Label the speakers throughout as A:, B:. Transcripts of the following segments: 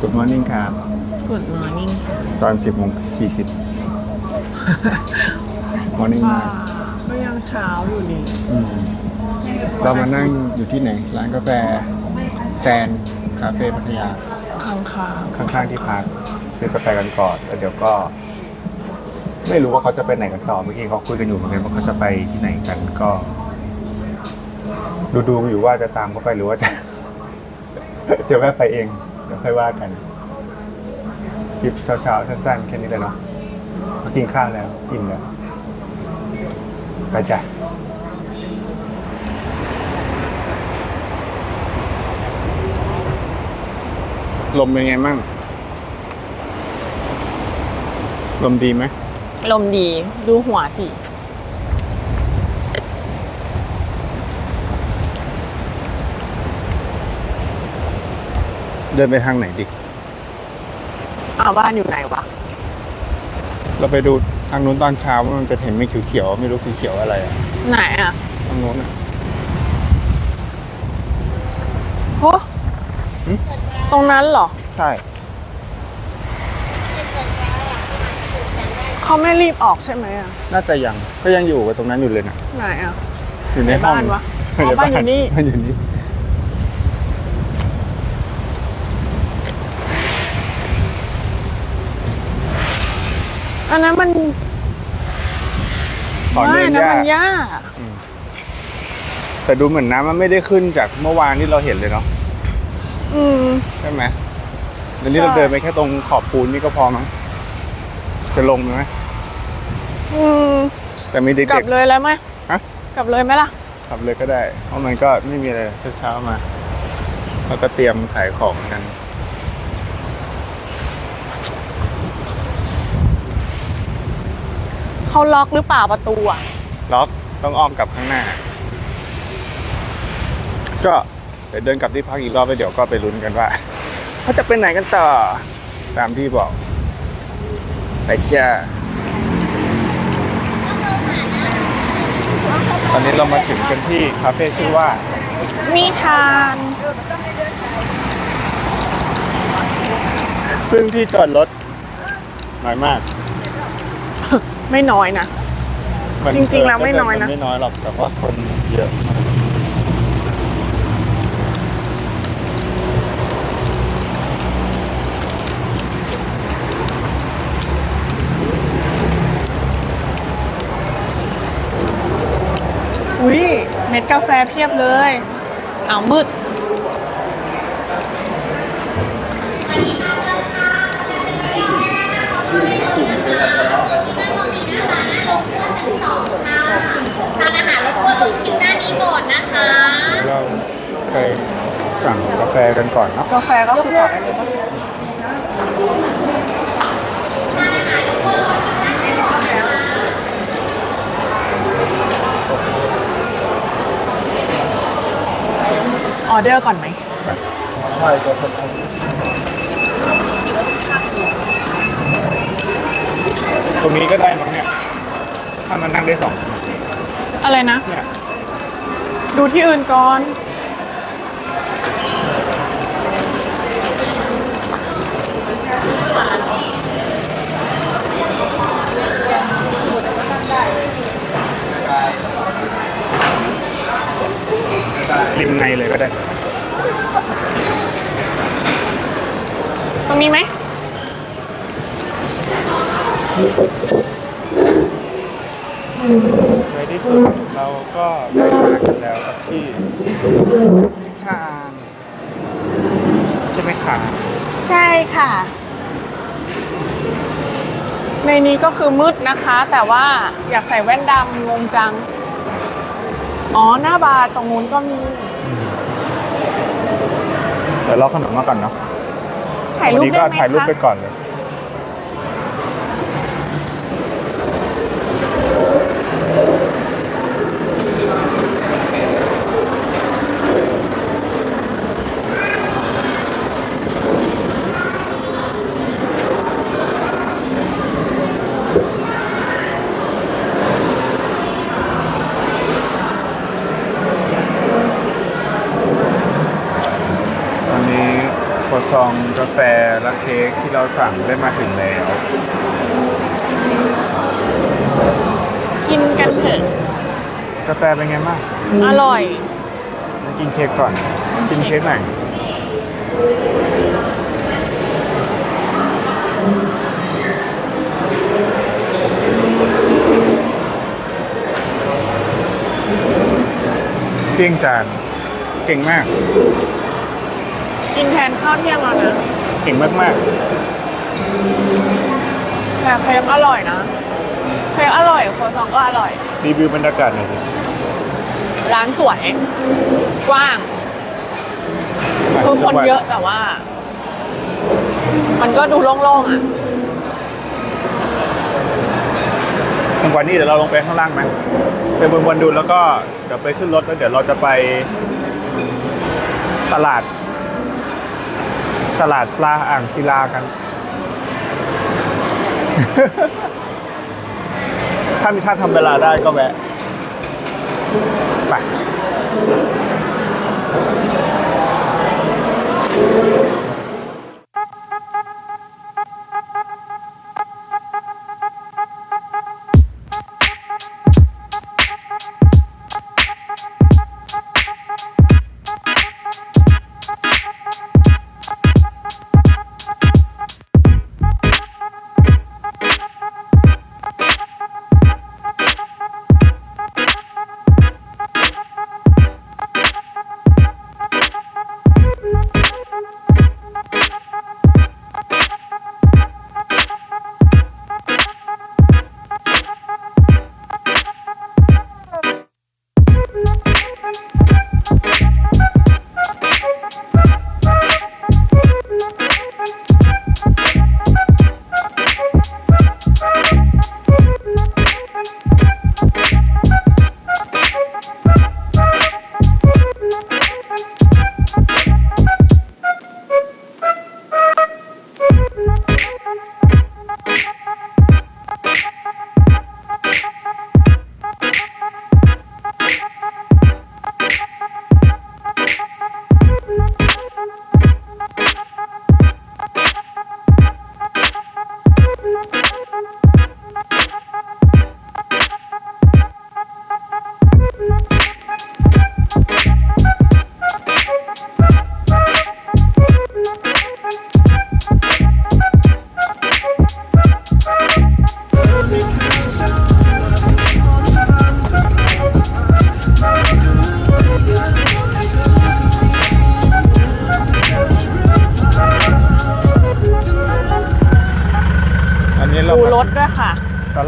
A: Good morning ครับ
B: Good morning ค่ะ
A: ตอน10โมง40 Morning
B: ค่ะก็ยังเช้าอยู่ดี
A: อืมเรามานั่งอยู่ที่ไหน ร้านกาแฟแซนคาเฟ่พัทยา
B: ค้างค้าง
A: ข้างๆที่พักซื้อกาแฟกันก่อนแล้วเดี๋ยวก็ ไม่รู้ว่าเขาจะไปไหนกันต่อเมื่อกี้เขาคุยกันอยู่เหมือนกันว่าเขาจะไปที่ไหนกันก็ ดูดูๆอยู่ว่าจะตามเขาไปหรือว่าจะ จะแวะไปเองเดี๋ยวค่อยว่ากันคลิปเช้าๆสั้นๆแค่นี้เลยเนาะมากินข้าวแล้วอิ่มแล้วไปจ้ะลมเป็นไงมั่งลมดีไหม
B: ลมดีดูหัวสิ
A: เดินไปทางไหนดิ
B: อ้าวบ้านอยู่ไหนวะ
A: เราไปดูทางนู้นตอนเช้าว่ามันเป็นเห็นไม่เขียวๆไม่รู้เขียวๆอะไรอะ
B: ไหนอะ
A: ทางนู้นอะ
B: โหตรงนั้นเหรอ
A: ใช่
B: เขาไม่รีบออกใช่ไหมอะ
A: น่าจะยังก็ยังอยู่กับตรงนั้นอยู่เลยนะ
B: ไหนอะ
A: อยู่ในห้อง
B: ในบ้านวะ
A: ไม่
B: อ๋อบ้านอยู่นี่
A: บ้านอยู่นี่
B: อันนั้นมัน
A: ตอนเดิ
B: ไม่
A: น
B: นะ
A: ยา
B: มัน
A: ก
B: หญ้า
A: แต่ดูเหมือนน้ำมันไม่ได้ขึ้นจากเมื่อวานที่เราเห็นเลยเนาะ
B: อืม
A: ใช่ไหมเดี๋ยวนี้
B: ใช่
A: เราเดินไปแค่ตรงขอบปูนนี่ก็พอมั้งจะลงไหม
B: อืม
A: แต่มีเด็
B: กลั
A: ก
B: บเลยแล้วไหม
A: ฮะ
B: กลับเลยไหมล่ะ
A: ๆขับเลยก็ได้ เพราะมันก็ไม่มีอะไรเช้าๆมา แล้วก็เตรียมขายของกัน
B: เขาล็อกหรือเปล่าประตูอะ
A: ล็อกต้องอ้อมกลับข้างหน้า ก็เดี๋ยวเดินกลับที่พักอีกรอบแล้วเดี๋ยวก็ไปลุ้นกันว่าเขาจะไปไหนกันต่อ ตามที่บอกไปจ้าตอนนี้เรามาถึงกันที่คาเฟ่ชื่อว่า
B: มีทาน
A: ซึ่งที่จอดรถน้อยมาก
B: ไม่น้อยนะ
A: มัน
B: จริงๆแล้วไม่น้อยนะ
A: มัไม่น้อยหรอกแต่ว่าคนเยอะมาก
B: อุ้ยเม็ดกาแฟเพียบเลย เอามืด
C: ทานอาหารรบกวนลงคิวด้านนี้ก่อนนะคะ
A: เรา เคยสั่งกาแฟกันก่อนเนาะ
B: กาแฟก็คือต่อได้เลยปะออเดอร์ก่อนไหม
A: ใช่ก็ตรงนี้ก็ได้มั้งเนี่ย ถ้ามันนั่งได้สองคน
B: อะไรนะ
A: เนี่ย
B: ดูที่อื่นก่อน
A: ริมในเลยก็ได้
B: ตรงนี้ไหม
A: ในที่สุดเราก็ได้มากันแล้วครับที่ชางใช่ไหมคะ
B: ใช่ค่ะ ในนี้ก็คือมืดนะคะ แต่ว่าอยากใส่แว่นดำงงจัง อ๋อ หน้าบาร์ตรงนู้นก็มี
A: เดี๋ยวรอขนมมาก่อนเนาะ
B: ถ่ายรู
A: วัน
B: ป
A: นี้
B: ได้
A: ก็
B: ไหม
A: ถ่ายรูป
B: คะ
A: ไปก่อนเลยตอนนี้ วซ องกาแฟและเค้กที่เราสั่งได้มาถึงแล้ว
B: กินกันเถอะ
A: กาแฟเป็นไงบ้าง
B: อร่อย
A: มากินเค้กก่อน ชิมเค้กหน่อยเที่ยงจาน เก่งมาก
B: กินแทนข้าวเที่ยงแล้วนะ
A: เก่งมาก
B: แต่เค้กอร่อยนะเค้กอร่อยครัวซองก็อร่อย
A: ๆ รีวิวบรรยากาศหน่อยสิ
B: ร้านสวย กว้าง คือคนเยอะแต่ว่า มันก็ดูโล่งๆอะ
A: จังหวะนี้เดี๋ยวเราลงไปข้างล่างไหมไปบนบนดูแล้วก็เดี๋ยวไปขึ้นรถแล้วเดี๋ยวเราจะไปตลาด ตลาดปลาอ่างศิลากัน ถ้ามีท่าทำเวลาได้ก็แวะ ไปอั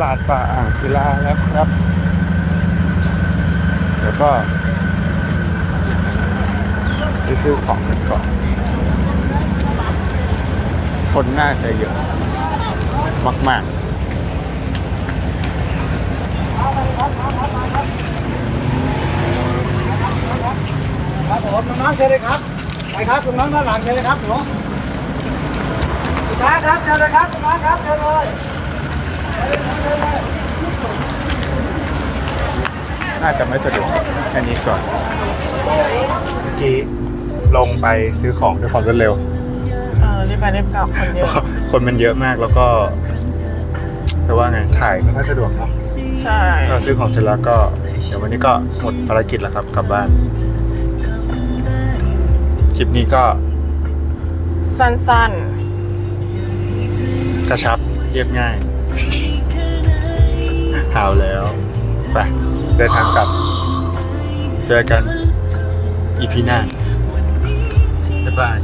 A: ตลาดป่าอ่างศิลาแล้วครับเดี๋ยวก็ไปซื้อของกันก่อน คนน่าจะเยอะ มาก
D: ครับผมน้องๆเชิญเลยครับ ไปครับคุณน้องด้านหลังเชิญเลยครับหนูสุดท้ายครับเชิญเลยครับคุณน้องครับเชิญเลย
A: น่าจะไม่สะดวกแค่นี้ก่อนเมื่อกี้ลงไปซื้อของด้วยความรวดเร็ว
B: เออรีบไปรีบกลับคนเยอะ
A: คนมันเยอะมากแล้วก็แต่ว่าไงถ่ายไม่ค่อยสะดวกเนาะ
B: ใช่
A: ก็ซื้อของเสร็จแล้วก็ เดี๋ยววันนี้ก็หมดภารกิจแล้วครับกลับบ้าน คลิปนี้ก็
B: สั้น
A: กระชับเรียบง่าย หาวแล้วไปเดินทางกลับ เจอกันอีพีหน้าบ๊ายบาย